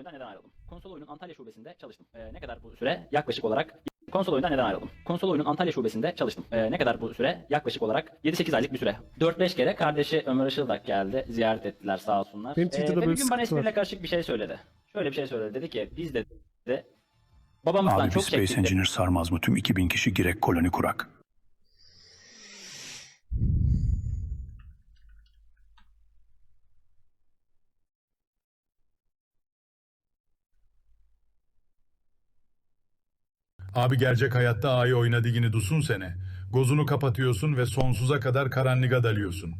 oyundan neden ayrıldım? Konsol oyunun Antalya şubesinde çalıştım. Ee, ne kadar bu süre? Yaklaşık olarak Konsol oyundan neden ayrıldım? Konsol oyunun Antalya şubesinde çalıştım. Ee, ne kadar bu süre? Yaklaşık olarak 7-8 aylık bir süre. 4-5 kere kardeşi Ömer Işıldak geldi. Ziyaret ettiler sağ olsunlar. Benim Twitter'da ve böyle bir gün bana sıkıntı var. espriyle karışık bir şey söyledi. Şöyle bir şey söyledi. Dedi ki biz de, de babamızdan Abi bir çok Space çektik. dedi. Engineer sarmaz mı tüm 2000 kişi girek koloni kurak? Abi gerçek hayatta ayı oynadigini dusun sene. Gozunu kapatıyorsun ve sonsuza kadar karanlığa dalıyorsun.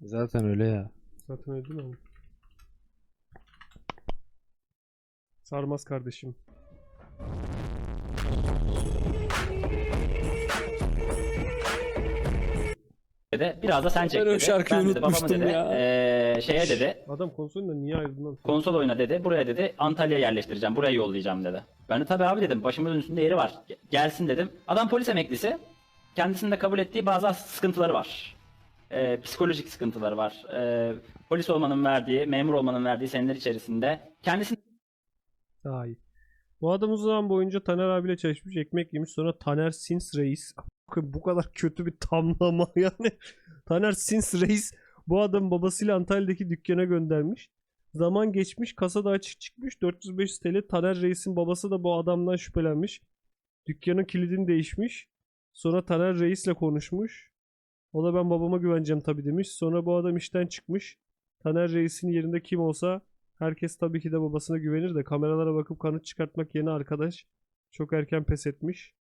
Zaten öyle ya. Zaten öyle değil mi? oğlum? Sarmaz kardeşim. Dedi. Biraz da sen çek Ben o dedi. şarkıyı ben dedi, babamı unutmuştum dedi. ya. Ee, şeye dedi. Adam konsolunda niye ayrıldın lan? Konsol oyna dedi. Buraya dedi Antalya'ya yerleştireceğim. Buraya yollayacağım dedi. Ben de tabii abi dedim. Başımızın üstünde yeri var. Ge- Gelsin dedim. Adam polis emeklisi. Kendisinin de kabul ettiği bazı sıkıntıları var. Ee, psikolojik sıkıntıları var. Ee, polis olmanın verdiği, memur olmanın verdiği seneler içerisinde kendisini Daha iyi. Bu adam uzun zaman boyunca Taner abiyle çalışmış, ekmek yemiş. Sonra Taner Sins Reis. Bakın bu kadar kötü bir tamlama yani. Taner Sins Reis bu adam babasıyla Antalya'daki dükkana göndermiş. Zaman geçmiş, kasada açık çıkmış. 405 TL. Taner Reis'in babası da bu adamdan şüphelenmiş. Dükkanın kilidini değişmiş. Sonra Taner Reis'le konuşmuş. O da ben babama güveneceğim tabii demiş. Sonra bu adam işten çıkmış. Taner Reis'in yerinde kim olsa Herkes tabii ki de babasına güvenir de kameralara bakıp kanıt çıkartmak yeni arkadaş çok erken pes etmiş.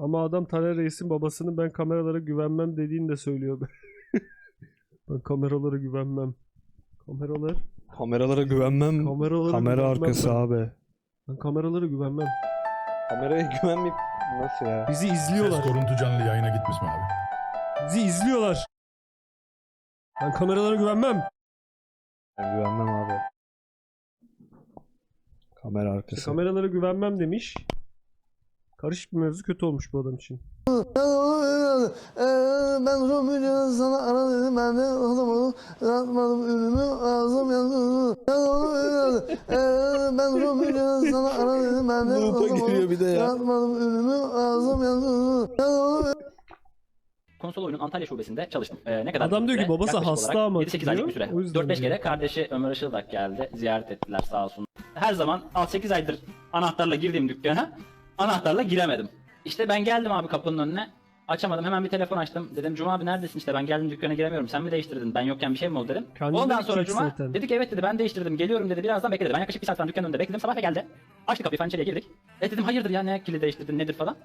Ama adam Taner Reis'in babasının ben kameralara güvenmem dediğini de söylüyor. ben kameralara güvenmem. Kameralar? Kameralara güvenmem. Kameralara Kamera güvenmem arkası ben. abi. Ben kameralara güvenmem. Kameraya güvenmeyip nasıl ya? Bizi Ses izliyorlar. koruntu canlı yayına gitmiş mi abi? Bizi izliyorlar. Ben kameralara güvenmem. Ben güvenmem abi. Kamera arkası. Kameralara güvenmem demiş. Karışık bir mevzu kötü olmuş bu adam için. Ben Romul'u sana ara dedim ben de alamadım Atmadım ürünü ağzım yandı Ben Romul'u sana ara dedim ben de ya. Atmadım ürünü ağzım yandı konsol oyunun Antalya şubesinde çalıştım. Ee, ne kadar Adam diyor ki babası hasta ama 7-8 aylık bir süre. O yüzden 4-5 diyor. kere kardeşi Ömer Işıldak geldi. Ziyaret ettiler sağ olsun. Her zaman 6-8 aydır anahtarla girdiğim dükkana anahtarla giremedim. İşte ben geldim abi kapının önüne. Açamadım. Hemen bir telefon açtım. Dedim Cuma abi neredesin işte ben geldim dükkana giremiyorum. Sen mi değiştirdin? Ben yokken bir şey mi oldu dedim. Kendinden Ondan sonra Cuma zaten. dedi ki evet dedi ben değiştirdim. Geliyorum dedi. Birazdan bekle dedi. Ben yaklaşık bir saat falan dükkanın önünde bekledim. Sabah da geldi. Açtı kapıyı falan içeriye girdik. E dedim hayırdır ya ne kilidi değiştirdin nedir falan.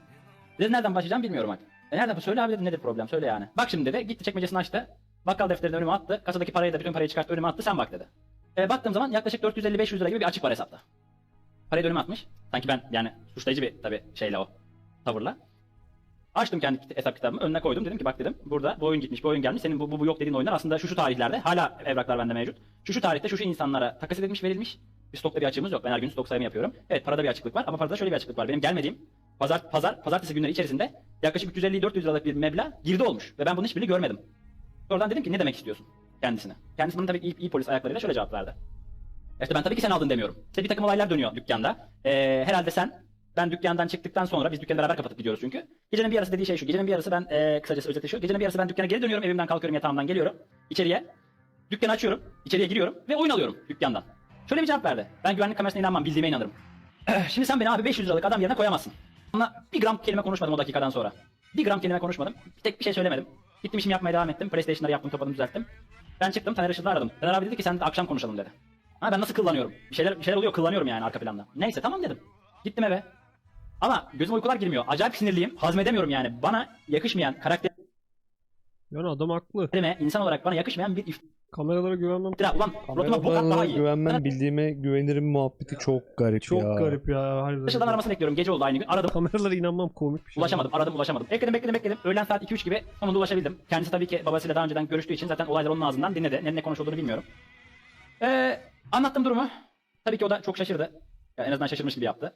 Dedi nereden başlayacağım bilmiyorum artık. E nereden söyle abi dedi nedir problem söyle yani. Bak şimdi dedi gitti çekmecesini açtı. Bakkal defterini önüme attı. Kasadaki parayı da bütün parayı çıkarttı önüme attı sen bak dedi. E, baktığım zaman yaklaşık 450-500 lira gibi bir açık var hesapta. Parayı önüme atmış. Sanki ben yani suçlayıcı bir tabii şeyle o tavırla. Açtım kendi hesap kitabımı önüne koydum dedim ki bak dedim burada bu oyun gitmiş bu oyun gelmiş senin bu, bu, bu yok dediğin oyunlar aslında şu şu tarihlerde hala evraklar bende mevcut. Şu şu tarihte şu şu insanlara takas edilmiş verilmiş. Bir stokta bir açığımız yok. Ben her gün stok sayımı yapıyorum. Evet parada bir açıklık var ama parada şöyle bir açıklık var. Benim gelmediğim pazar pazar pazartesi günleri içerisinde yaklaşık 350-400 liralık bir meblağ girdi olmuş ve ben bunun hiçbirini görmedim. Oradan dedim ki ne demek istiyorsun kendisine? Kendisi bunun tabii iyi, iyi polis ayaklarıyla şöyle cevap verdi. İşte ben tabii ki sen aldın demiyorum. İşte bir takım olaylar dönüyor dükkanda. Ee, herhalde sen ben dükkandan çıktıktan sonra biz dükkanı beraber kapatıp gidiyoruz çünkü. Gecenin bir yarısı dediği şey şu. Gecenin bir yarısı ben e, kısacası özetle şu. Gecenin bir yarısı ben dükkana geri dönüyorum. Evimden kalkıyorum yatağımdan geliyorum. içeriye. Dükkanı açıyorum. içeriye giriyorum ve oyun alıyorum dükkandan. Şöyle bir cevap verdi. Ben güvenlik kamerasına inanmam. Bildiğime inanırım. Şimdi sen beni abi 500 liralık adam yerine koyamazsın. Ama bir gram kelime konuşmadım o dakikadan sonra. Bir gram kelime konuşmadım. Bir tek bir şey söylemedim. Gittim işimi yapmaya devam ettim. PlayStation'ları yaptım, topladım, düzelttim. Ben çıktım, Taner Işıl'da aradım. Taner abi dedi ki sen de akşam konuşalım dedi. Ha ben nasıl kıllanıyorum? Bir şeyler bir şeyler oluyor, kıllanıyorum yani arka planda. Neyse tamam dedim. Gittim eve. Ama gözüme uykular girmiyor. Acayip sinirliyim. Hazmedemiyorum yani. Bana yakışmayan, karakterime, Yani adam haklı. insan olarak bana yakışmayan bir Kameralara güvenmem. iftira. Ulan Rotıma bok at daha iyi. güvenmem bildiğime güvenirim muhabbeti çok garip Çok ya. garip ya. Harbiden. Işıl'dan aramasını bekliyorum. Gece oldu aynı gün. Aradım. Kameralara inanmam komik bir şey. Ulaşamadım, aradım, ulaşamadım. Bekledim, bekledim, bekledim. Öğlen saat 2-3 gibi sonunda ulaşabildim. Kendisi tabii ki babasıyla daha önceden görüştüğü için zaten olaylar onun ağzından dinledi. Ne, ne konuşulduğunu bilmiyorum. Ee, anlattım durumu. Tabii ki o da çok şaşırdı. Yani en azından şaşırmış gibi yaptı.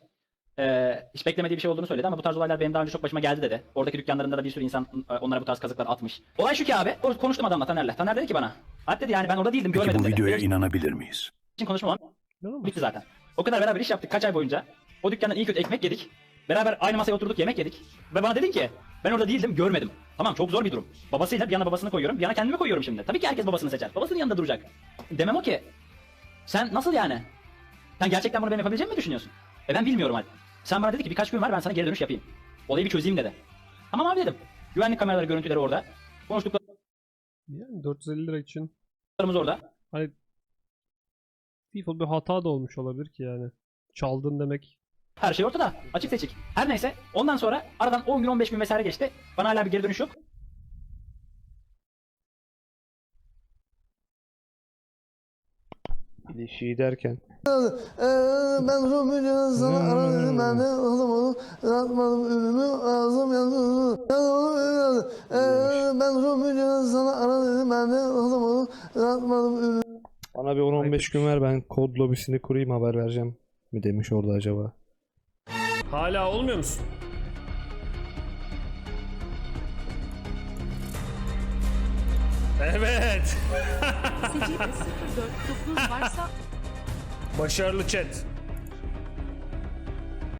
Ee, hiç beklemediği bir şey olduğunu söyledi ama bu tarz olaylar benim daha önce çok başıma geldi dedi. Oradaki dükkanlarında da bir sürü insan onlara bu tarz kazıklar atmış. Olay şu ki abi, konuştum adamla Taner'le. Taner dedi ki bana, Hatta dedi yani ben orada değildim, Peki görmedim bu dedi. videoya Benim inanabilir miyiz? için konuşmam. Bitti zaten. O kadar beraber iş yaptık kaç ay boyunca. O dükkandan iyi kötü ekmek yedik. Beraber aynı masaya oturduk yemek yedik. Ve bana dedin ki ben orada değildim görmedim. Tamam çok zor bir durum. Babasıyla bir yana babasını koyuyorum bir yana kendimi koyuyorum şimdi. Tabii ki herkes babasını seçer. Babasının yanında duracak. Demem o ki. Sen nasıl yani? Sen gerçekten bunu benim yapabileceğimi mi düşünüyorsun? E ben bilmiyorum hadi. Sen bana dedi ki birkaç gün var ben sana geri dönüş yapayım. Olayı bir çözeyim dedi. Tamam abi dedim. Güvenlik kameraları görüntüleri orada. Konuştuklarımız Yani 450 lira için orada. hani default bir hata da olmuş olabilir ki yani. Çaldın demek. Her şey ortada. Açık seçik. Her neyse. Ondan sonra aradan 10 gün 15 gün vesaire geçti. Bana hala bir geri dönüş yok. İlişiği derken. Ee, ben biliyorum sana ara dedim ben de alamadım atmadım ürünü ağzım yandı ben biliyorum sana ara dedim ben de alamadım atmadım ürünü Bana bir 10-15 gün ver ben kod lobisini kurayım haber vereceğim mi demiş orada acaba? Hala olmuyor musun? Evet. Secde 049 varsa Başarılı chat.